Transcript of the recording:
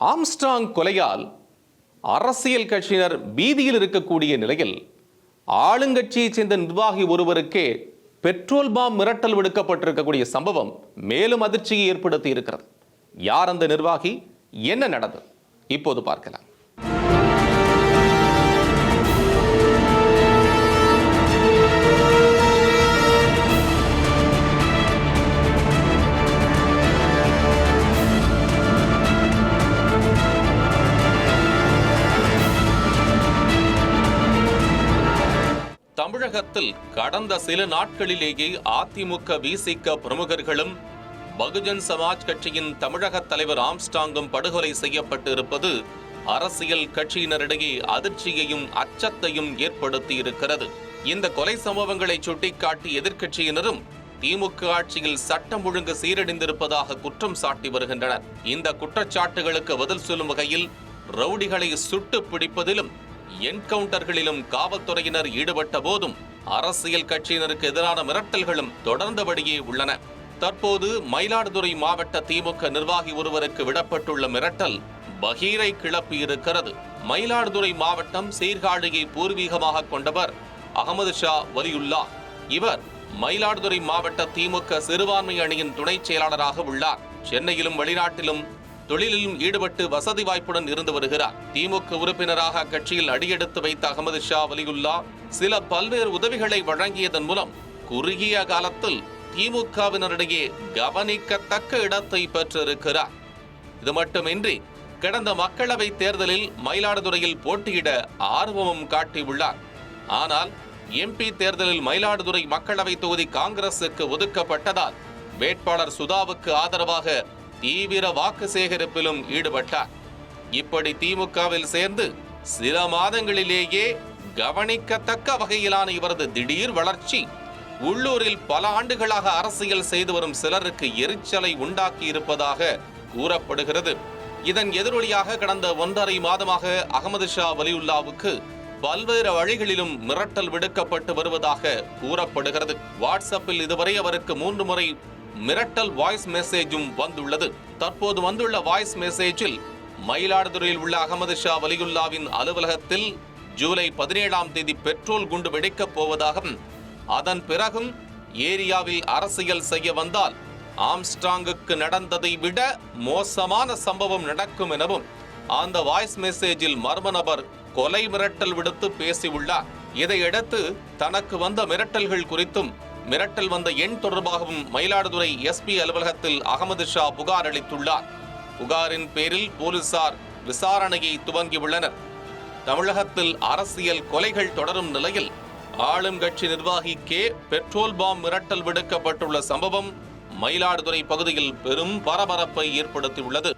Armstrong கொலையால் அரசியல் கட்சியினர் பீதியில் இருக்கக்கூடிய நிலையில் ஆளுங்கட்சியைச் சேர்ந்த நிர்வாகி ஒருவருக்கே பெட்ரோல் பாம் மிரட்டல் விடுக்கப்பட்டிருக்கக்கூடிய சம்பவம் மேலும் அதிர்ச்சியை ஏற்படுத்தி இருக்கிறது. யார் அந்த நிர்வாகி? என்ன நடந்தது? இப்போது பார்க்கலாம். தமிழகத்தில் கடந்த சில நாட்களிலேயே அதிமுக விசிக பிரமுகர்களும் பகுஜன் சமாஜ் கட்சியின் தமிழக தலைவர் ஆம்ஸ்டாங்கும் படுகொலை செய்யப்பட்டு இருப்பது அரசியல் கட்சியினரிடையே அதிர்ச்சியையும் அச்சத்தையும் ஏற்படுத்தி இருக்கிறது இந்த கொலை சம்பவங்களை சுட்டிக்காட்டி எதிர்க்கட்சியினரும் திமுக ஆட்சியில் சட்டம் ஒழுங்கு சீரழிந்திருப்பதாக குற்றம் சாட்டி வருகின்றனர். இந்த குற்றச்சாட்டுகளுக்கு பதில் சொல்லும் வகையில் ரவுடிகளை சுட்டு பிடிப்பதிலும் என்கவுண்டர்களிலும் காவல்துறையினர் ஈடுபட்ட போதும் அரசியல் கட்சியினருக்கு எதிரான மிரட்டல்களும் தொடர்ந்தபடியே உள்ளன. தற்போது மயிலாடுதுறை மாவட்ட திமுக நிர்வாகி ஒருவருக்கு விடப்பட்டுள்ள மிரட்டல் பகீரை கிளப்பி இருக்கிறது. மயிலாடுதுறை மாவட்டம் சீர்காழியை பூர்வீகமாக கொண்டவர் அகமது ஷா வலியுல்லா இவர் மயிலாடுதுறை மாவட்ட திமுக சிறுபான்மை அணியின் துணைச் செயலாளராக உள்ளார். சென்னையிலும் வெளிநாட்டிலும் தொழிலிலும் ஈடுபட்டு வசதி வாய்ப்புடன் இருந்து வருகிறார். திமுக உறுப்பினராக அக்கட்சியில் அடியெடுத்து வைத்த அகமது ஷா வலியுல்லா சில பல்வேறு உதவிகளை வழங்கியதன் மூலம் குறுகிய காலத்தில் திமுகவினரிடையே கவனிக்கத்தக்க இடத்தை பெற்றிருக்கிறார். இது மட்டுமின்றி கடந்த மக்களவை தேர்தலில் மயிலாடுதுறையில் போட்டியிட ஆர்வமும் காட்டியுள்ளார். ஆனால் எம்பி தேர்தலில் மயிலாடுதுறை மக்களவை தொகுதி காங்கிரசுக்கு ஒதுக்கப்பட்டதால் வேட்பாளர் சுதாவுக்கு ஆதரவாக தீவிர வாக்கு சேகரிப்பிலும் ஈடுபட்டார். இப்படி திமுகவில் சேர்ந்து சில மாதங்களிலேயே கவனிக்கத்தக்க வகையிலான இவரது திடீர் வளர்ச்சி உள்ளூரில் பல ஆண்டுகளாக அரசியல் செய்து வரும் சிலருக்கு எரிச்சலை உண்டாக்கி இருப்பதாக கூறப்படுகிறது. இதன் எதிரொலியாக கடந்த ஒன்றரை மாதமாக அகமது ஷா வலியுல்லாவுக்கு பல்வேறு வழிகளிலும் மிரட்டல் விடுக்கப்பட்டு வருவதாக கூறப்படுகிறது. வாட்ஸ்அப்பில் இதுவரை அவருக்கு மூன்று முறை மிரட்டல் வாய்ஸ் மெசேஜும் வந்துள்ளது. தற்போது வந்துள்ள வாய்ஸ் மெசேஜில் மயிலாடுதுறையில் உள்ள அகமது ஷா வலியுல்லாவின் அலுவலகத்தில் ஜூலை பதினேழாம் தேதி பெட்ரோல் குண்டு வெடிக்கப் போவதாகவும் அதன் பிறகும் ஏரியாவில் அரசியல் செய்ய வந்தால் ஆம்ஸ்டாங்குக்கு நடந்ததை விட மோசமான சம்பவம் நடக்கும் எனவும் அந்த வாய்ஸ் மெசேஜில் மர்ம நபர் கொலை மிரட்டல் விடுத்து பேசியுள்ளார். இதையடுத்து தனக்கு வந்த மிரட்டல்கள் குறித்தும் மிரட்டல் வந்த எண் தொடர்பாகவும் மயிலாடுதுறை எஸ்பி அலுவலகத்தில் அகமது ஷா புகார் அளித்துள்ளார். புகாரின் பேரில் போலீசார் விசாரணையை துவங்கியுள்ளனர். தமிழகத்தில் அரசியல் கொலைகள் தொடரும் நிலையில் ஆளும் கட்சி நிர்வாகிக்கே பெட்ரோல் பாம் மிரட்டல் விடுக்கப்பட்டுள்ள சம்பவம் மயிலாடுதுறை பகுதியில் பெரும் பரபரப்பை ஏற்படுத்தியுள்ளது.